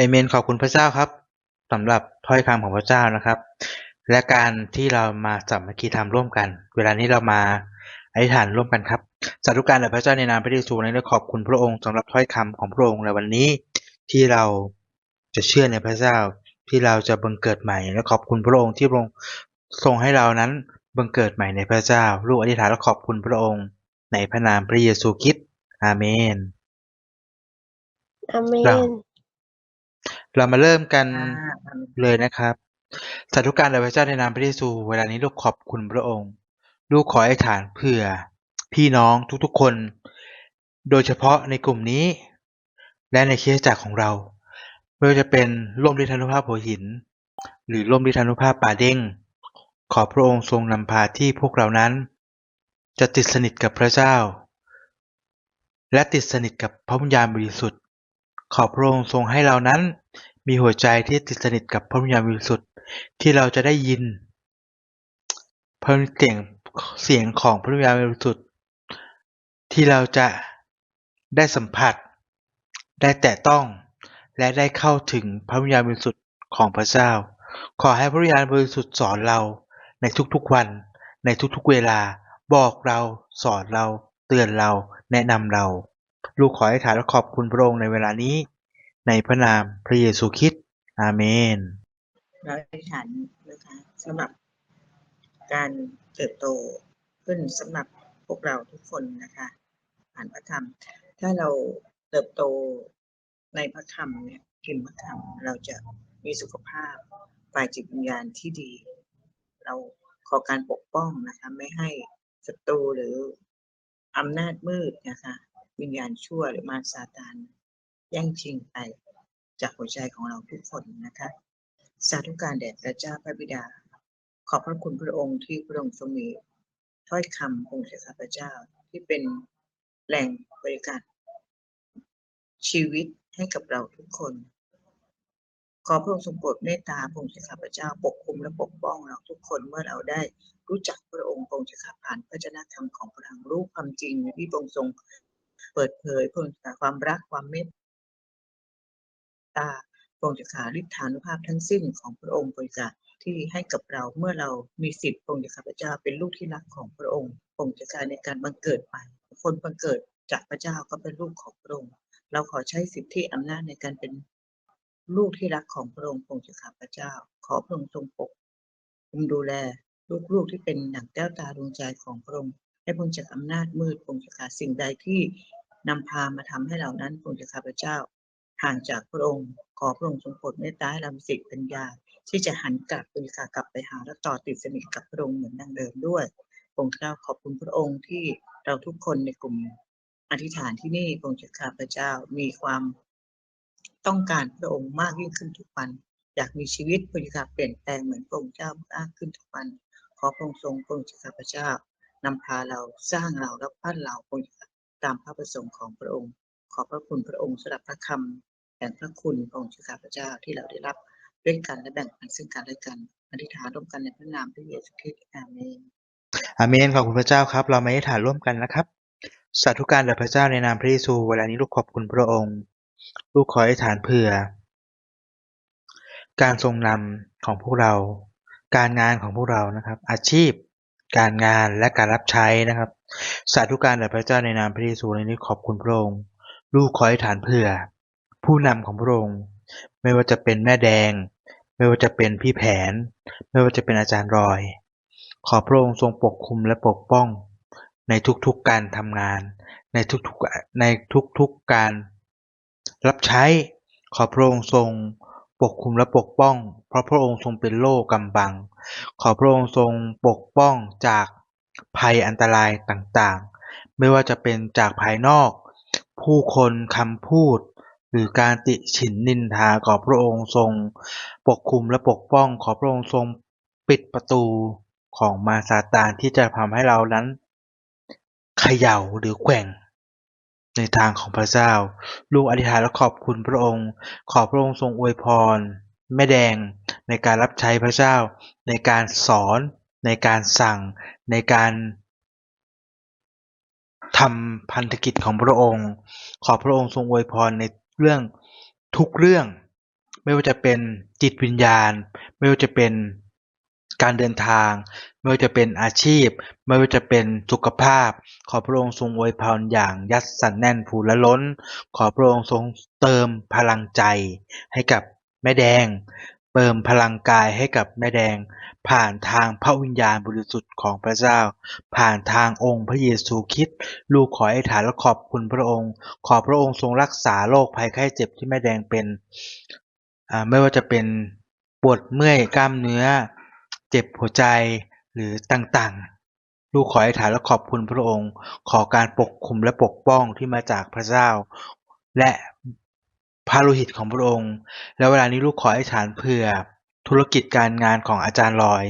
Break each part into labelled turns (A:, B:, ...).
A: เอเมนขอบคุณพระเจ้าครับสำหรับถ้อยคำของพระเจ้านะครับ และการที่เรามาสามัคคีธรรมร่วมกัน เวลานี้เรามาอธิษฐานร่วมกันครับสาธุการแด่พระเจ้าในนามพระเยซูในเรื่องขอบคุณพระองค์สำหรับถ้อยคำของพระองค์ในวันนี้ที่เราจะเชื่อในพระเจ้าที่เราจะบังเกิดใหม่ และขอบคุณพระองค์ที่พระองค์ทรงให้เรานั้นบังเกิดใหม่ในพระเจ้า ลูกอธิษฐานและขอบคุณพระองค์ในพระนามพระเยซูคริสต์อาเมน
B: อาเมน
A: เรามาเริ่มกัน
C: อ่า
A: เลยนะครับ สาธุการแด่พระเจ้าในนามพระเยซู เวลานี้ลูกขอบคุณพระองค์ ลูกขอให้ฐานเผื่อ พี่น้องทุกๆคน โดยเฉพาะในกลุ่มนี้ และในเคสจักรของเรา ไม่ว่าจะเป็นร่วมฤทธานุภาพหัวหิน หรือร่วมฤทธานุภาพป่าเด้ง ขอพระองค์ทรงนำพาที่พวกเรานั้น จะติดสนิทกับพระเจ้า และติดสนิทกับพระวิญญาณบริสุทธิ์ ขอพระองค์ทรงให้เรานั้น มีหัวใจที่ติดสนิทกับพระวิญญาณบริสุทธิ์ที่เราจะได้ยินพระเสียงเสียงของพระวิญญาณบริสุทธิ์ที่เราจะได้สัมผัส ได้แตะต้อง และได้เข้าถึงพระวิญญาณบริสุทธิ์ของพระเจ้า ขอให้พระวิญญาณบริสุทธิ์สอนเราในทุกๆวัน ในทุกๆเวลาบอกเราสอนเรา เตือนเราแนะนำเรา ลูกขอให้ฐานและขอบคุณพระองค์ในเวลานี้ ในพระนามพระเยซูคริสต์อาเมน
C: เราอธิษฐานนะคะสำหรับการเติบโตขึ้นสำหรับพวกเราทุกคนนะคะผ่านพระธรรม ถ้าเราเติบโตในพระธรรมเนี่ยกินพระธรรมเราจะมีสุขภาพฝ่ายจิตวิญญาณที่ดี เราขอการปกป้องนะคะไม่ให้ศัตรูหรืออำนาจมืดนะคะ วิญญาณชั่วหรือมารซาตานแย่งชิงไปจากหัวใจของเราทุกคนนะคะ สาธุการแด่พระเจ้าพระบิดา ขอบพระคุณพระองค์ที่พระองค์ทรงมีถ้อยคำองค์ข้าพเจ้าที่เป็นแหล่งบริการ ชีวิตให้กับเราทุกคน ขอพระองค์ทรงโปรดเมตตาพระองค์ข้าพเจ้าปกคุมและปกป้องเราทุกคนเมื่อเราได้รู้จักพระองค์พระองค์ข้าผ่านพระเจนะธรรมของพระองค์รู้ความจริงที่พระองค์ทรง เปิดเผยพระองค์ความรักความเมตตาพระองค์จะขาฤทธานุภาพทั้งสิ้นของพระองค์บริกาที่ให้กับเราเมื่อเรามีสิทธิ์พระองค์จะขาพเจ้าเป็นลูกที่รักของพระองค์พระองค์จะกาในการบังเกิดใหม่คนบังเกิดจากพระเจ้าก็เป็นลูกของพระองค์เราขอใช้สิทธิอำนาจในการเป็นลูกที่รักของพระองค์พระองค์จะขาพเจ้า ขอพระองค์ทรงปกคุมดูแลลูกๆที่เป็นหนังแก้วตาดวงใจของพระองค์ ให้พ้นจากอำนาจมืดพระองค์จะขาสิ่งใดที่นำพามาทำให้เรานั้นพระองค์จะข้าพเจ้าห่างจากพระองค์ ขอพระองค์ทรงโปรดเมตตาให้เรามีสิทธิปัญญา ที่จะหันกลับบริกากลับไปหาและต่อติดสนิทกับพระองค์เหมือนดังเดิมด้วยพระองค์เจ้าขอบคุณพระองค์ที่เราทุกคนในกลุ่มอธิษฐานที่นี่พระองค์จะข้าพเจ้ามีความต้องการพระองค์มากยิ่งขึ้นทุกวัน อยากมีชีวิตบริกาเปลี่ยนแปลงเหมือนพระองค์เจ้ามากขึ้นทุกวันขอพระองค์ทรงพระองค์จะข้าพเจ้า นำพาเราสร้างเราและปั้นเราค์ตามพระประสงค์ของพระองค์ ขอบพระคุณพระองค์สำหรับพระคำแห่งพระคุณพระองค์ข้าพเจ้าที่เราได้รับด้วยกันและแบ่งปันซึ่งกันและกันอธิษฐานร่วมกันในพระนามพระเยซูคริสต์อาเมน
A: อาเมนขอบคุณพระเจ้าครับ เรามาอธิษฐานร่วมกันนะครับสาธุการแด่พระเจ้าในนามพระเยซูเวลานี้ลูกขอบคุณพระองค์ ลูกขออธิษฐานเผื่อ การทรงนำของพวกเรา การงานของพวกเรานะครับ อาชีพ การงานและการรับใช้นะครับ สาธุการแด่พระเจ้าในนามพระเยซูในนี้ขอบคุณพระองค์ ลูกขออธิษฐานเผื่อ ผู้นำของพระองค์ ไม่ว่าจะเป็นแม่แดง ไม่ว่าจะเป็นพี่แผน ไม่ว่าจะเป็นอาจารย์รอย ขอพระองค์ทรงปกคุมและปกป้อง ในทุกๆการทำงาน ในทุกๆในทุกๆการรับใช้ ขอพระองค์ทรง ปกคุมและปกป้อง เพราะพระองค์ทรงเป็นโล่กำบัง ขอพระองค์ทรงปกป้องจากภัยอันตรายต่างๆ ไม่ว่าจะเป็นจากภายนอก ผู้คนคำพูด หรือการติฉินนินทาขอพระองค์ทรง ปกคุมและปกป้อง ขอพระองค์ทรงปิดประตูของมารซาตานที่จะทำให้เรานั้นเขย่าหรือแกว่ง ในทางของพระเจ้า ลูกอธิษฐานและขอบคุณพระองค์ ขอพระองค์ทรงอวยพร แม่แดงในการรับใช้พระเจ้า ในการสอนในการสั่งในการทำพันธกิจของพระองค์ ขอพระองค์ทรงอวยพรในเรื่องทุกเรื่อง ไม่ว่าจะเป็นจิตวิญญาณ ไม่ว่าจะเป็นการเดินทาง ไม่ว่าจะเป็นอาชีพ ไม่ว่าจะเป็นสุขภาพ ขอพระองค์ทรงอวยพรอย่างยัดสันแน่นผูและล้น ขอพระองค์ทรงเติมพลังใจให้กับแม่แดง เติมพลังกายให้กับแม่แดง ผ่านทางพระวิญญาณบริสุทธิ์ของพระเจ้า ผ่านทางองค์พระเยซูคริสต์ลูกขอให้ฐานและขอบคุณพระองค์ ขอพระองค์ทรงรักษาโรคภัยไข้เจ็บที่แม่แดงเป็นไม่ว่าจะเป็นปวดเมื่อยกล้ามเนื้อ เจ็บหัวใจ หรือต่าง ๆ ลูกขอให้ฐานและขอบคุณพระองค์ ขอการปกคุมและปกป้องที่มาจากพระเจ้า และพระโลหิตของพระองค์ แล้วเวลานี้ลูกขอให้ฐานเผื่อธุรกิจการงานของอาจารย์ลอย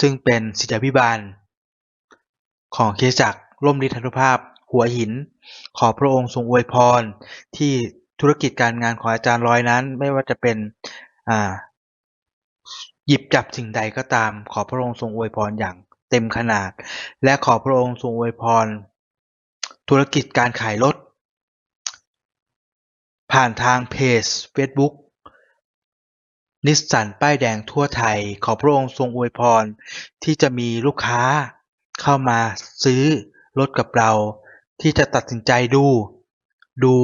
A: ซึ่งเป็นศิษยาภิบาล ของเคสจักรร่มฤทธานุภาพ หัวหิน ขอพระองค์ทรงอวยพรที่ธุรกิจการงานของอาจารย์ลอยนั้น ไม่ว่าจะเป็นอ่า หยิบจับสิ่งใดก็ตาม ขอพระองค์ทรงอวยพรอย่างเต็มขนาด และขอพระองค์ทรงอวยพร ธุรกิจการขายรถ ผ่านทางเพจ Facebook นิสสันป้ายแดงทั่วไทย ขอพระองค์ทรงอวยพร ที่จะมีลูกค้าเข้ามาซื้อรถกับเรา ที่จะตัดสินใจดู ดู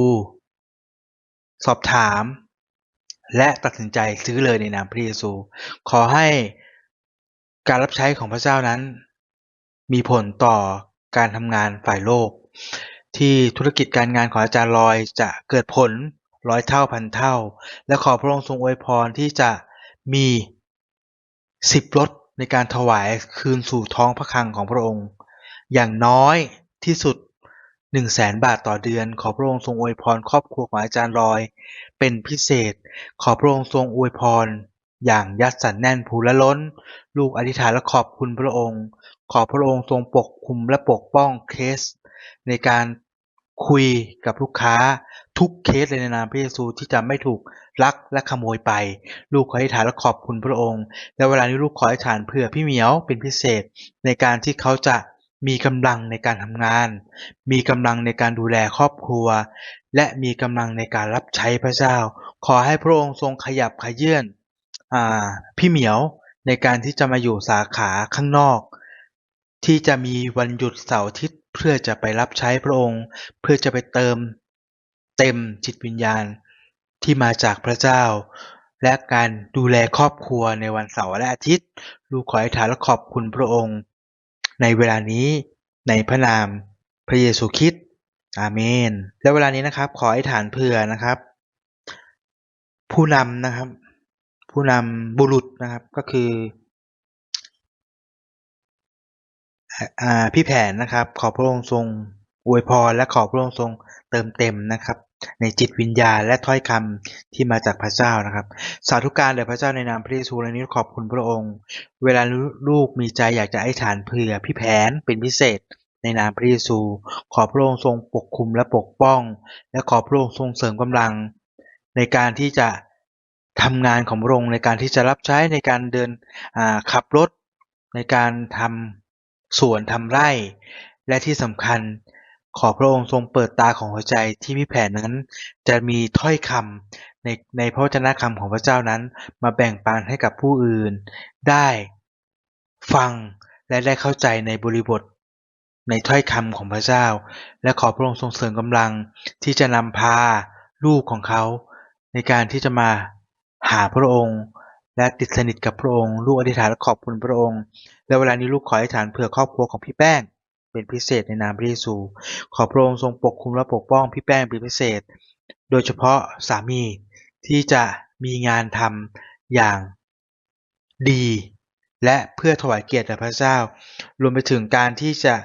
A: สอบถาม และตัดสินใจซื้อเลยในนามพระเยซู ขอให้การรับใช้ของพระเจ้านั้น มีผลต่อการทำงานฝ่ายโลก ที่ธุรกิจการงานของอาจารย์ลอยจะเกิดผลร้อยเท่าพันเท่า และขอพระองค์ทรงอวยพรที่จะมีสิบรถในการถวายคืนสู่ท้องพระคลังของพระองค์ อย่างน้อยที่สุด หนึ่งแสน บาทต่อเดือน ขอพระองค์ทรงอวยพรครอบครัวของอาจารย์ลอย เป็นพิเศษ ขอพระองค์ทรงอวยพร อย่างยัดสันแน่นผูและล้น ลูกอธิษฐานและขอบคุณพระองค์ ขอพระองค์ทรงปกคุมและปกป้องเคส ในการคุยกับลูกค้าทุกเคสเลยในนามพระเยซูที่จะไม่ถูกลักและขโมยไป ลูกขออธิษฐานและขอบคุณพระองค์ และเวลานี้ลูกขออธิษฐานเพื่อพี่เหมียวเป็นพิเศษ ในการที่เขาจะ มีกำลังในการทำงาน มีกำลังในการดูแลครอบครัว และมีกำลังในการรับใช้พระเจ้า ขอให้พระองค์ทรงขยับขยื่นพี่เหมียวในการที่จะมาอยู่สาขาข้างนอก ที่จะมีวันหยุดเสาร์อาทิตย์เพื่อจะไปรับใช้พระองค์ เพื่อจะไปเติมเต็มจิตวิญญาณที่มาจากพระเจ้า และการดูแลครอบครัวในวันเสาร์และอาทิตย์ ลูกขอให้ฐานและขอบคุณพระองค์ ในเวลานี้ในพระนามพระเยซูคริสต์อาเมน และเวลานี้นะครับ ขอให้ฐานเผื่อนะครับ ผู้นำนะครับ ผู้นำบุรุษนะครับก็คืออ่าพี่แผนนะครับ ขอพระองค์ทรงอวยพรและขอพระองค์ทรงเติมเต็มนะครับ ในจิตวิญญาณและถ้อยคำที่มาจากพระเจ้านะครับ สาธุการแด่พระเจ้าในนามพระเยซูและนี้ขอบคุณพระองค์ เวลาลูกมีใจอยากจะให้ฐานเผื่อพี่แผนเป็นพิเศษ ในนามพระเยซู ขอพระองค์ทรงปกคุมและปกป้อง และขอพระองค์ทรงเสริมกำลัง ในการที่จะทำงานของพระองค์ในการที่จะรับใช้ในการเดินขับรถ ในการทำสวนทำไร่ และที่สำคัญ ขอพระองค์ทรงเปิดตาของหัวใจที่พี่แผนนั้น จะมีถ้อยคำในในพระวจนะคำของพระเจ้านั้น มาแบ่งปันให้กับผู้อื่น ได้ฟังและได้เข้าใจในบริบท ในถ้อยคำของพระเจ้า และขอพระองค์ทรงเสริมกำลังที่จะนำพาลูกของเขา ในการที่จะมาหาพระองค์และติดสนิทกับพระองค์ ลูกอธิษฐานและขอบคุณพระองค์ และเวลานี้ลูกขออธิษฐานเผื่อครอบครัวของพี่แป้ง เป็นพิเศษในนามพระเยซู ขอพระองค์ทรงปกคุมและปกป้องพี่แป้งเป็นพิเศษ โดยเฉพาะสามีที่จะมีงานทำอย่างดี และเพื่อถวายเกียรติแด่พระเจ้า รวมไปถึงการที่จะ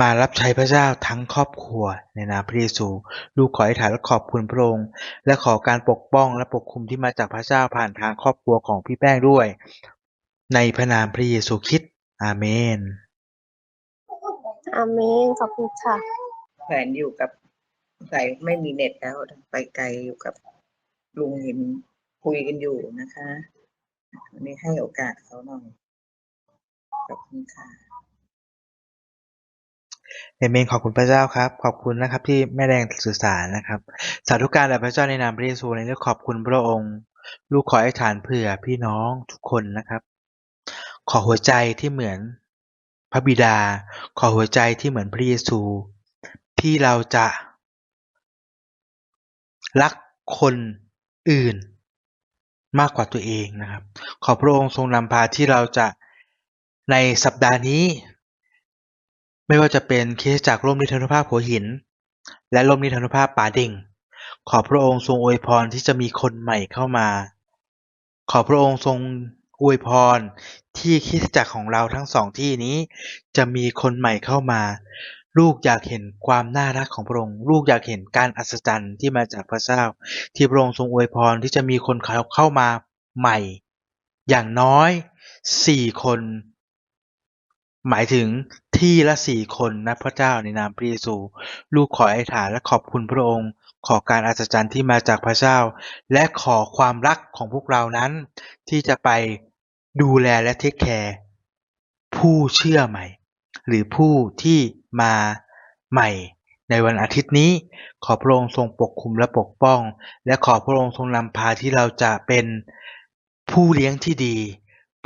A: มารับใช้พระเจ้าทั้งครอบครัวในนามพระเยซู ลูกขออธิษฐานและขอบคุณพระองค์ และขอการปกป้องและปกคุมที่มาจากพระเจ้าผ่านทางครอบครัวของพี่แป้งด้วย ในพระนามพระเยซูคริสต์อาเมน
B: อาเมนขอบคุณค่ะ
C: แผนอยู่กับใส่ไม่มีเน็ตแล้ว ไปไกลอยู่กับลุงเห็นคุยกันอยู่นะคะวันนี้ให้โอกาสเขาหน่อยขอบคุณค่ะ
A: เอเมนขอบคุณพระเจ้าครับ ขอบคุณนะครับที่แม่แดงสื่อสารนะครับ สาธุการแด่พระเจ้าในนามพระเยซูในเรื่องขอบคุณพระองค์ ลูกขอให้ฐานเผื่อพี่น้องทุกคนนะครับ ขอหัวใจที่เหมือน พระบิดา ขอหัวใจที่เหมือนพระเยซู ที่เราจะรักคนอื่นมากกว่าตัวเองนะครับ ขอพระองค์ทรงนำพาที่เราจะในสัปดาห์นี้ ไม่ว่าจะเป็นเคสจักร่มนิทรรนุภาพหัวหิน และร่มนิทรรนุภาพป่าดิ่ง ขอพระองค์ทรงอวยพรที่จะมีคนใหม่เข้ามา ขอพระองค์ทรง อวยพรที่คริสตจักรของเราทั้งสองที่นี้ จะมีคนใหม่เข้ามา ลูกอยากเห็นความน่ารักของพระองค์ลูกอยากเห็นการอัศจรรย์ที่มาจากพระเจ้า ที่พระองค์ทรงอวยพรที่จะมีคนเข้าเข้ามาใหม่ อย่างน้อยสี่คน หมายถึงที่ละสี่คนนะพระเจ้าในนามพระเยซู ลูกขออธิษฐานและขอบคุณพระองค์ ขอการอัศจรรย์ที่มาจากพระเจ้า และขอความรักของพวกเรานั้น ที่จะไปดูแลและเทคแคร์ผู้เชื่อใหม่ หรือผู้ที่มาใหม่ในวันอาทิตย์นี้ ขอพระองค์ทรงปกคุมและปกป้อง และขอพระองค์ทรงนำพาที่เราจะเป็นผู้เลี้ยงที่ดี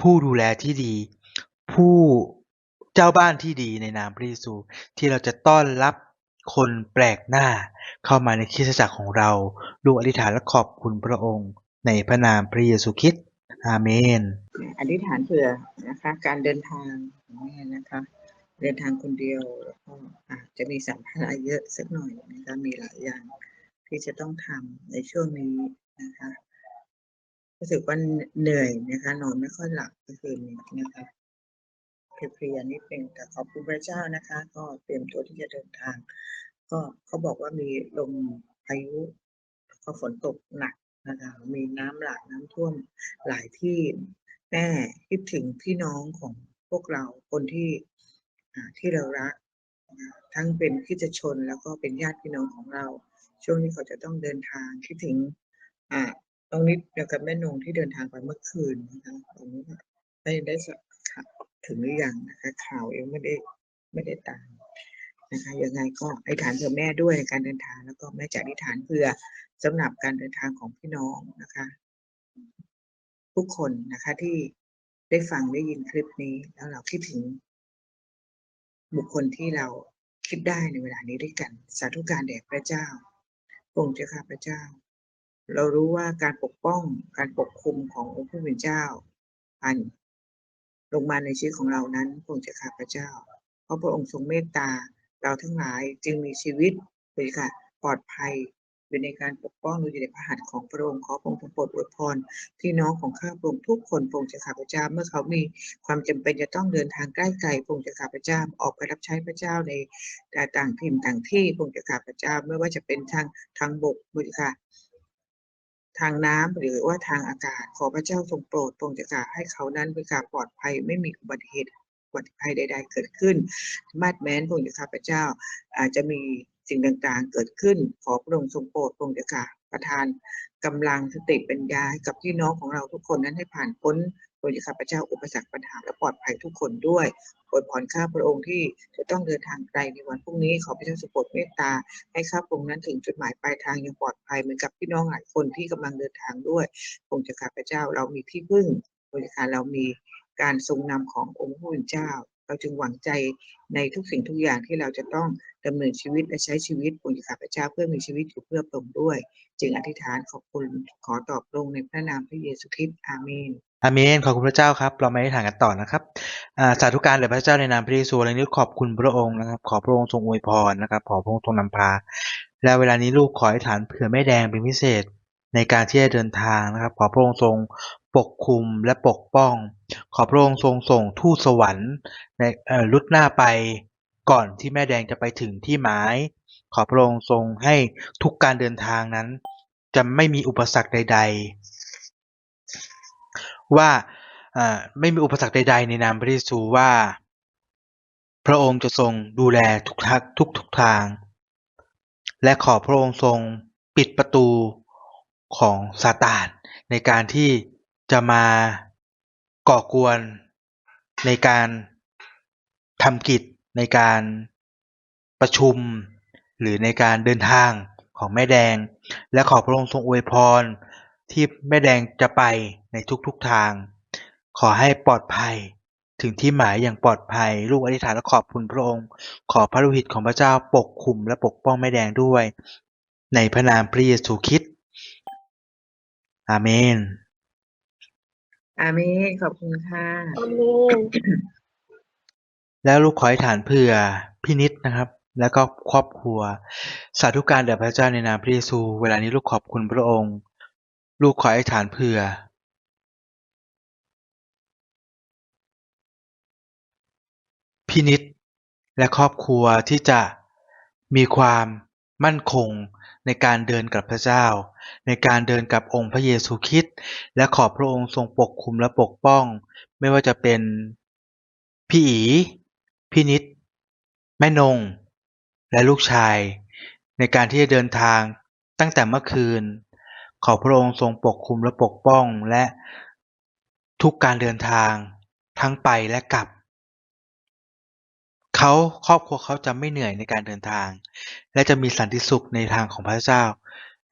A: ผู้ดูแลที่ดี ผู้เจ้าบ้านที่ดีในนามพระเยซูที่เราจะต้อนรับ คนแปลกหน้าเข้ามาในคริสตจักรของเราลูกอธิษฐานและขอบคุณพระองค์ ในพระนามพระเยซูคริสต์อาเมน
C: อธิษฐานเผื่อนะคะ การเดินทางแม่นะคะ เดินทางคนเดียวแล้วก็อาจจะมีสัมภาระเยอะสักหน่อยนะคะมีหลายอย่างที่จะต้องทำในช่วงนี้นะคะรู้สึกว่าเหนื่อยนะคะนอนไม่ค่อยหลับเมื่อคืนนี้นะคะ เพลียๆนิดนึงแต่ขอบคุณพระเจ้านะคะ ก็เตรียมตัวที่จะเดินทาง ก็เขาบอกว่ามีลมพายุแล้วก็ฝนตกหนักนะคะมีน้ำหลากน้ำท่วมหลายที่แม่คิดถึงพี่น้องของพวกเราคนที่ที่เรารัก ทั้งเป็นคริสตชนแล้วก็เป็นญาติพี่น้องของเรา ช่วงนี้เขาจะต้องเดินทางคิดถึงอ่าตรงนี้เดียวกับแม่นงที่เดินทางไปเมื่อคืนนะคะตรงนี้ได้ได้สักข่าว ถึงหรือยังนะคะข่าวเองไม่ได้ไม่ได้ตามนะคะยังไงก็ไอ้ฐานเผื่อแม่ด้วยในการเดินทางแล้วก็แม่จะอธิษฐานเผื่อสำหรับการเดินทางของพี่น้องนะคะ ทุกคนนะคะที่ได้ฟังได้ยินคลิปนี้ แล้วเราคิดถึง บุคคลที่เราคิดได้ในเวลานี้ด้วยกัน สาธุการแด่พระเจ้าพระองค์เจ้าข้าพระเจ้า เรารู้ว่าการปกป้องการปกคุมขององค์พระผู้เป็นเจ้าอัน ลงมาในชีวิตของเรานั้นพระองจ้าข้าพระเจ้า เพราะพระองค์ทรงเมตตาเราทั้งหลายจึงมีชีวิตเป็นค่ะปลอดภัยอยู่ในการปกป้องอยู่ในพระหัตถ์ของพระองค์ขอพระองค์ทรงโปรดอวยพรพี่น้องของข้าพระองค์ทุกคนพระองค์จ้าข้าพระเจ้าเมื่อเขามีความจำเป็นจะต้องเดินทางใกล้ไกลพระองค์จ้าข้าพระเจ้าออกไปรับใช้พระเจ้าในต่างถิ่นต่างที่พระองค์จ้าข้าพระเจ้าไม่ว่าจะเป็นทางทางบกพระองค์เจ้าค่ะ ทางน้ำหรือว่าทางอากาศ ขอพระเจ้าทรงโปรดทรงจักาให้เขานั้นเป็นการปลอดภัยไม่มีอุบัติเหตุอุบัติภัยใด ๆ เกิดขึ้น มาดแม้นพระองค์ข้าพระเจ้าอาจจะมีสิ่งต่างๆ เกิดขึ้น ขอพระองค์ทรงโปรดพระองค์จะกาประทานกำลังสติปัญญาให้กับพี่น้องของเราทุกคนนั้นให้ผ่านพ้น พระองค์ข้าพเจ้าอุปสรรคปัญหาและปลอดภัยทุกคนด้วยอวยพรข้าพระองค์ที่จะต้องเดินทางไกลในวันพรุ่งนี้ขอพระเจ้าทรงโปรดเมตตา ให้ข้าพระองค์นั้นถึงจุดหมายปลายทางอย่างปลอดภัยเหมือนกับพี่น้องหลายคนที่กำลังเดินทางด้วยพระองค์เจ้าข้าพเจ้าเรามีที่พึ่งบริการเรามีการทรงนำขององค์พระผู้เป็นเจ้า เราจึงหวังใจในทุกสิ่งทุกอย่างที่เราจะต้องดำเนินชีวิตและใช้ชีวิตพระองค์ข้าพเจ้าเพื่อมีชีวิตอยู่เพื่อพระองค์ด้วย จึงอธิษฐานขอบคุณขอตอบลงในพระนามพระเยซูคริสต์อาเมน
A: อาเมนขอบคุณพระเจ้าครับ เรามาอธิษฐานกันต่อนะครับสาธุการแด่พระเจ้าในนามพระเยซูและนี้ขอบคุณพระองค์นะครับ ขอพระองค์ทรงอวยพรนะครับ ขอพระองค์ทรงนำพา และเวลานี้ลูกขออธิษฐานเผื่อแม่แดงเป็นพิเศษในการที่จะเดินทางนะครับ ขอพระองค์ทรงปกคุมและปกป้อง ขอพระองค์ทรงส่งทูตสวรรค์ในลุดหน้าไปก่อนที่แม่แดงจะไปถึงที่หมาย ขอพระองค์ทรงให้ทุกการเดินทางนั้น จะไม่มีอุปสรรคใด ๆ ว่าไม่มีอุปสรรคใดๆในนามพระเยซูว่า พระองค์จะทรงดูแลทุกทักทุกทุกทาง และขอพระองค์ทรงปิดประตูของซาตานในการที่จะมาก่อกวนในการทำกิจในการประชุม หรือในการเดินทางของแม่แดง และขอพระองค์ทรงอวยพร ที่แม่แดงจะไปในทุก ๆ ทาง ขอให้ปลอดภัยถึงที่หมายอย่างปลอดภัย ลูกอธิษฐานและขอบคุณพระองค์ ขอพระโลหิตของพระเจ้าปกคุมและปกป้องแม่แดงด้วย ในพระนามพระเยซูคริสต์อาเมน
C: อาเมน ขอบคุณค่ะ
B: อาเมน
A: แล้วลูกขอให้ฐานเผื่อพี่นิดนะครับ แล้วก็ครอบครัว สาธุการแด่พระเจ้าในนามพระเยซู เวลานี้ลูกขอบคุณพระองค์ ลูกขอให้ฐานเผื่อพี่นิดและครอบครัวที่จะมีความมั่นคงในการเดินกับพระเจ้า ในการเดินกับองค์พระเยซูคริสต์และขอพระองค์ทรงปกคุมและปกป้อง ไม่ว่าจะเป็นพี่อีพี่นิด แม่นง และลูกชาย ในการที่จะเดินทางตั้งแต่เมื่อคืน ขอพระองค์ทรงปกคุมและปกป้องและทุกการเดินทางทั้งไปและกลับ เขาครอบครัวเขาจะไม่เหนื่อยในการเดินทาง และจะมีสันติสุขในทางของพระเจ้า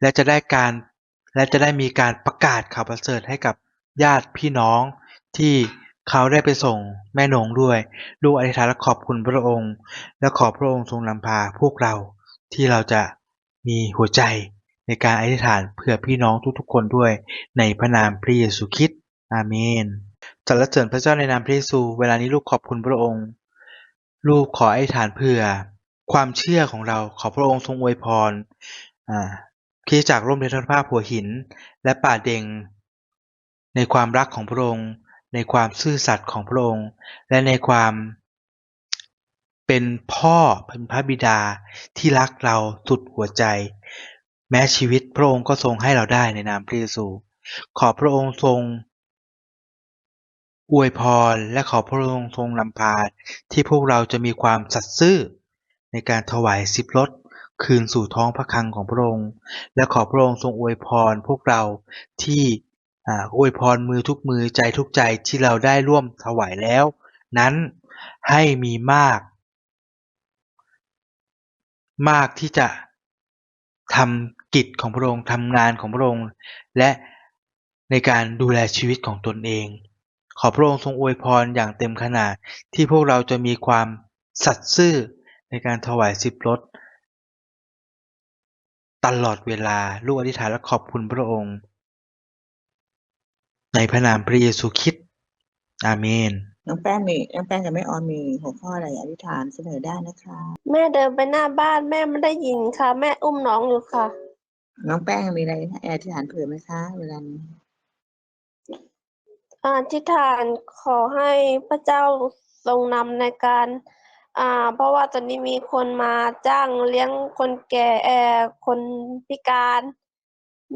A: และจะได้การและจะได้มีการประกาศข่าวประเสริฐให้กับญาติพี่น้องที่เขาได้ไปส่งแม่นงด้วยลูกอธิษฐานและขอบคุณพระองค์ และขอพระองค์ทรงนำพาพวกเราที่เราจะมีหัวใจ ในการอธิษฐานเพื่อพี่น้องทุกๆคนด้วย ในพระนามพระเยซูคริสต์อาเมนสรรเสริญพระเจ้าในนามพระเยซู เวลานี้ลูกขอบคุณพระองค์ ลูกขออธิษฐานเพื่อ ความเชื่อของเราขอพระองค์ทรงอวยพรอ่าคริสจากร่มเทศภาพหัวหิน และป่าเด็ง ในความรักของพระองค์ ในความซื่อสัตย์ของพระองค์ และในความเป็นพ่อเป็นพระบิดาที่รักเราสุดหัวใจ แม้ชีวิต พระองค์ก็ทรงให้เราได้ในนามพระเยซู ขอพระองค์ทรงอวยพรและขอพระองค์ทรงนำพาที่พวกเราจะมีความสัตย์ซื่อ ในการถวายสิบรถคืนสู่ท้องพระคลังของพระองค์ และขอพระองค์ทรงอวยพรพวกเราที่อ่าอวยพรมือทุกมือใจทุกใจที่เราได้ร่วมถวายแล้ว นั้นให้มีมาก มากที่จะทำ กิจของพระองค์ทำงานของพระองค์ และในการดูแลชีวิตของตนเอง ขอพระองค์ทรงอวยพรอย่างเต็มขนาดที่พวกเราจะมีความสัตย์ซื่อในการถวายสิบรถตลอดเวลาลูกอธิษฐานและขอบคุณพระองค์ ในพระนามพระเยซูคริสต์อาเมน
C: น้องแป้งมีน้องแป้งกับแม่ออนมีหัวข้ออะไรอธิษฐานเสนอได้นะคะ
B: แม่เดินไปหน้าบ้านแม่ไม่ได้ยินค่ะ แม่อุ้มน้องอยู่ค่ะ
C: น้องแป้งมีอะไรแอธิษฐานเผื่อไหมคะ เวลานี้
B: อธิษฐานขอให้พระเจ้าทรงนำในการ อ่า เพราะว่าตอนนี้มีคนมาจ้างเลี้ยงคนแก่เอ่อคนพิการ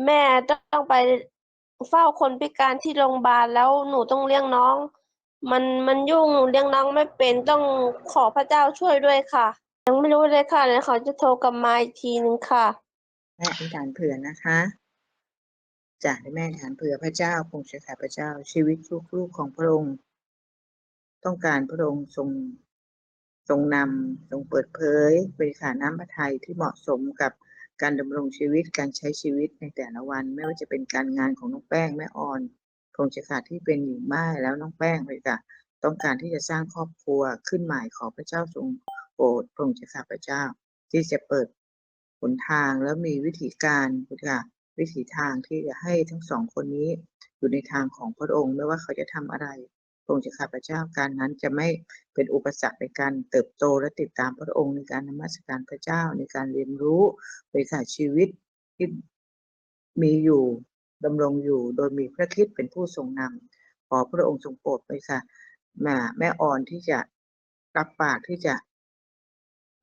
B: แม่ต้องไปเฝ้าคนพิการที่โรงพยาบาลแล้วหนูต้องเลี้ยงน้อง มันมันยุ่งหนูเลี้ยงน้องไม่เป็นต้องขอพระเจ้าช่วยด้วยค่ะ ยังไม่รู้เลยค่ะเดี๋ยวเขาจะโทรกลับมาอีกทีนึงค่ะ
C: แม่อธิษฐานเผื่อนะคะจากแม่อธิษฐานเผื่อพระเจ้าคงจะขาพระเจ้าชีวิตลูกๆของพระองค์ ต้องการพระองค์ทรงทรงนำทรงเปิดเผยบริการน้ำพระทัยที่เหมาะสมกับการดำรงชีวิตการใช้ชีวิตในแต่ละวัน ไม่ว่าจะเป็นการงานของน้องแป้งแม่อ่อนคงจะขาดที่เป็นหญิงม่ายแล้วน้องแป้งเลยค่ะต้องการที่จะสร้างครอบครัวขึ้นใหม่ขอพระเจ้าทรงโปรดพระองค์จะข้าพระเจ้า ที่จะเปิด หนทางแล้วมีวิธีการพุทธะวิถีทางที่จะให้ทั้งสองคนนี้อยู่ในทางของพระองค์ไม่ว่าเขาจะทำอะไรพระองค์จะข้าพระเจ้าการนั้นจะไม่เป็นอุปสรรคในการเติบโตและติดตามพระองค์ในการนมัสการพระเจ้าในการเรียนรู้บริการชีวิตที่มีอยู่ดำรงอยู่โดยมีพระคริสต์เป็นผู้ทรงนำขอพระองค์ทรงโปรดไปค่ะแม่แม่อ่อนที่จะรับปากที่จะ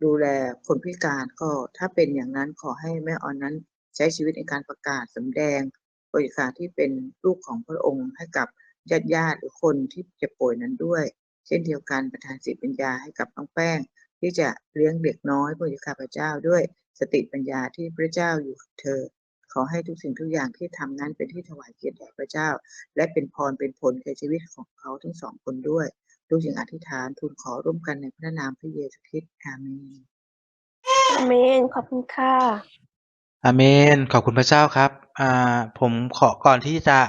C: ดูแลคนพิการก็ถ้าเป็นอย่างนั้นขอให้แม่ออนนั้นใช้ชีวิตในการประกาศสำแดงบริการที่เป็นลูกของพระองค์ให้กับญาติญาติหรือคนที่เจ็บป่วยนั้นด้วย เช่นเดียวกันประทานสิทธิปัญญาให้กับน้องแป้ง ที่จะเลี้ยงเด็กน้อยบริการพระเจ้าด้วยสติปัญญาที่พระเจ้าอยู่กับเธอ ขอให้ทุกสิ่งทุกอย่างที่ทำนั้นเป็นที่ถวายเกียรติแด่พระเจ้า และเป็นพรเป็นผลแก่ชีวิตของเขาทั้งสองคนด้วย ทุกสิ่งอธิษฐานทูลขอร่วมกันในพระนามพระเยซูคริสต์อาเมน
B: อาเมนขอบคุณค่ะ
A: อาเมนขอบคุณพระเจ้าครับอ่าผมขอก่อนที่จะ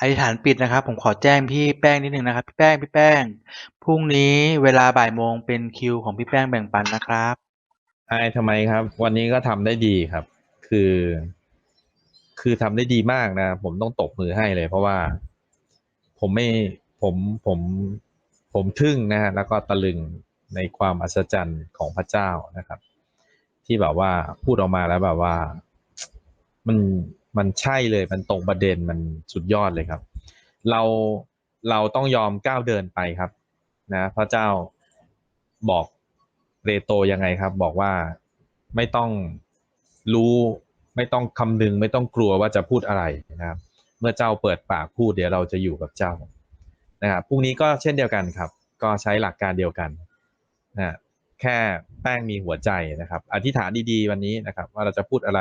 A: อธิษฐานปิดนะครับ ผมขอแจ้งพี่แป้งนิดนึงนะครับ พี่แป้งพี่แป้งพรุ่งนี้เวลาบ่ายโมงเป็นคิวของพี่แป้งแบ่งปันนะครับ
D: อายทำไมครับ วันนี้ก็ทำได้ดีครับ คือ คือทำได้ดีมากนะ ผมต้องตบมือให้เลย เพราะว่า ผมไม่ผมผม ผมทึ่งนะฮะแล้วก็ตะลึงในความอัศจรรย์ของพระเจ้านะครับ ที่แบบว่าพูดออกมาแล้วแบบว่ามันมันใช่เลยมันตรงประเด็นมันสุดยอดเลยครับ เราเราต้องยอมก้าวเดินไปครับ นะ พระเจ้าบอกเรโตยังไงครับ บอกว่าไม่ต้องรู้ไม่ต้องคำนึง ไม่ต้องกลัวว่าจะพูดอะไรนะครับ เมื่อเจ้าเปิดปากพูดเดี๋ยวเราจะอยู่กับเจ้า นะครับพรุ่งนี้ก็เช่นเดียวกันครับ ก็ใช้หลักการเดียวกันนะแค่แป้งมีหัวใจนะครับ อธิษฐานดีๆวันนี้นะครับ ว่าเราจะพูดอะไร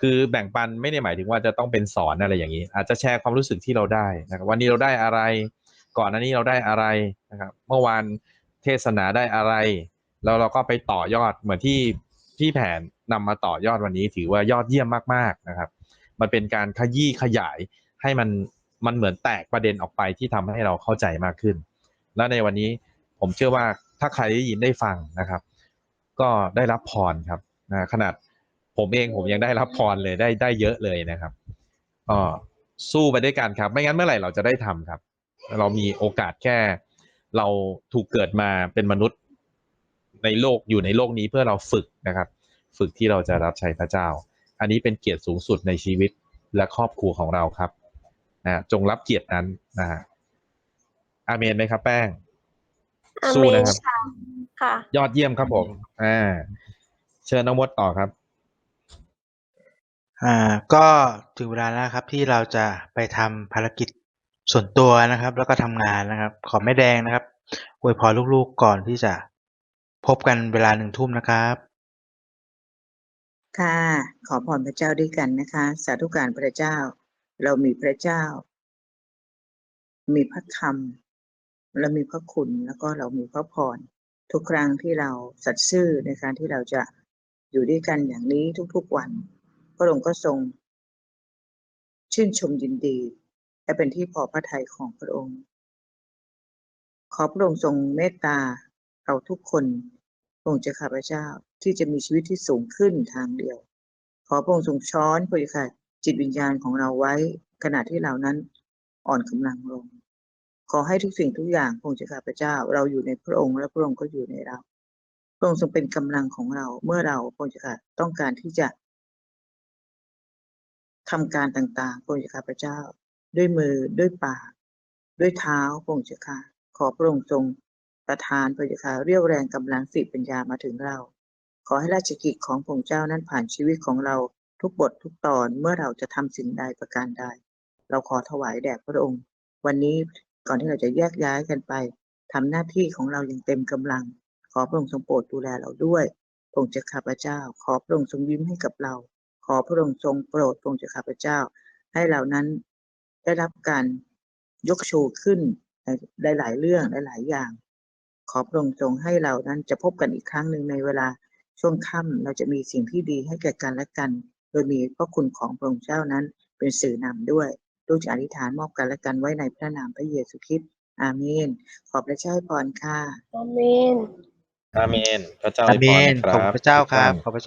D: คือแบ่งปันไม่ได้หมายถึงว่าจะต้องเป็นสอนอะไรอย่างนี้ อาจจะแชร์ความรู้สึกที่เราได้นะครับ วันนี้เราได้อะไร ก่อนหน้านี้เราได้อะไรนะครับ เมื่อวานเทศนาได้อะไร แล้วเราก็ไปต่อยอดเหมือนที่พี่แผนนำมาต่อยอดวันนี้ ถือว่ายอดเยี่ยมมากๆนะครับ มันเป็นการขยี้ขยายให้มัน มันเหมือนแตกประเด็นออกไปที่ทำให้เราเข้าใจมากขึ้น แล้วในวันนี้ผมเชื่อว่าถ้าใครได้ยินได้ฟังนะครับ ก็ได้รับพรครับนะขนาดผมเองผมยังได้รับพรเลยได้ได้เยอะเลยนะครับก็สู้ไปด้วยกันครับ ไม่งั้นเมื่อไหร่เราจะได้ทำครับ เรามีโอกาสแค่ เราถูกเกิดมาเป็นมนุษย์ในโลกอยู่ในโลกนี้เพื่อเราฝึกนะครับ ฝึกที่เราจะรับใช้พระเจ้า อันนี้เป็นเกียรติสูงสุดในชีวิตและครอบครัวของเราครับ นะจงรับเกียรตินั้นนะฮะอาเมนไหมครับ แป้ง
B: อา
D: สู้
B: เมน
D: นะครับ
B: ค่ะค่ะ
D: ยอดเยี่ยมครับผมอ่าเชิญน้องมดต่อครับ
A: อ่า ก็ถึงเวลาแล้วนะครับ ที่เราจะไปทำภารกิจส่วนตัวนะครับ แล้วก็ทำงานนะครับ ขอแม่แดงนะครับอวยพรลูกๆก่อนที่จะพบกันเวลาหนึ่งทุ่มนะครับ
C: ค่ะ ขอพรพระเจ้าด้วยกันนะคะ สาธุการพระเจ้า เรามีพระเจ้า มีพระคำเรามีพระคุณแล้วก็เรามีพระพรทุกครั้งที่เราสัตย์ซื่อในการที่เราจะอยู่ด้วยกันอย่างนี้ทุกๆวัน พระองค์ก็ทรง ชื่นชมยินดี และเป็นที่พอพระทัยของพระองค์ ขอพระองค์ทรงเมตตาเราทุกคนพระองค์จะข้าพเจ้าที่จะมีชีวิตที่สูงขึ้นทางเดียว ขอพระองค์ทรงช้อนพระค่ะ จิตวิญญาณของเราไว้ ขณะที่เรานั้นอ่อนกำลังลง ขอให้ทุกสิ่งทุกอย่างพระองค์จะข้าพเจ้า เราอยู่ในพระองค์และพระองค์ก็อยู่ในเราพระองค์ทรงเป็นกำลังของเราเมื่อเราพระองค์จะข้าต้องการที่จะทำการต่างๆพระองค์จะข้าพเจ้า ด้วยมือด้วยปาก ด้วยเท้าพระองค์เจ้าค่ะขอพระองค์ทรงประทานพระเจ้าค่ะเรียวแรงกำลังสิปัญญามาถึงเรา ขอให้ราชกิจของพระองค์เจ้านั้นผ่านชีวิตของเรา ทุกบททุกตอนเมื่อเราจะทำสิ่งใดประการใด เราขอถวายแด่พระองค์ วันนี้ก่อนที่เราจะแยกย้ายกันไปทำหน้าที่ของเราอย่างเต็มกำลัง ขอพระองค์ทรงโปรดดูแลเราด้วยพระองค์จะข้าพเจ้า ขอพระองค์ทรงยิ้มให้กับเรา ขอพระองค์ทรงโปรดพระองค์จะข้าพเจ้า ให้เรานั้นได้รับการยกชูขึ้นในหลายๆเรื่องหลายๆอย่าง ขอพระองค์ทรงให้เรานั้นจะพบกันอีกครั้งหนึ่งในเวลาช่วงค่ำเราจะมีสิ่งที่ดีให้แก่กันและกัน โดยมีพระคุณของพระองค์เจ้านั้นเป็นสื่อนำด้วยลูกจะอธิษฐานมอบกันและกันไว้ในพระนามพระเยซูคริสต์อาเมน ขอบพระเจ้าให้พรค่ะ
B: อาเมน
D: อาเมน พระเจ้า
A: อา
D: ให้
A: เม
D: พร
A: น
D: นะค
A: ขอบ
D: รั
A: คุ
D: บ
A: ณพระเจ้าครับ
D: ทุก
A: ขอบพระ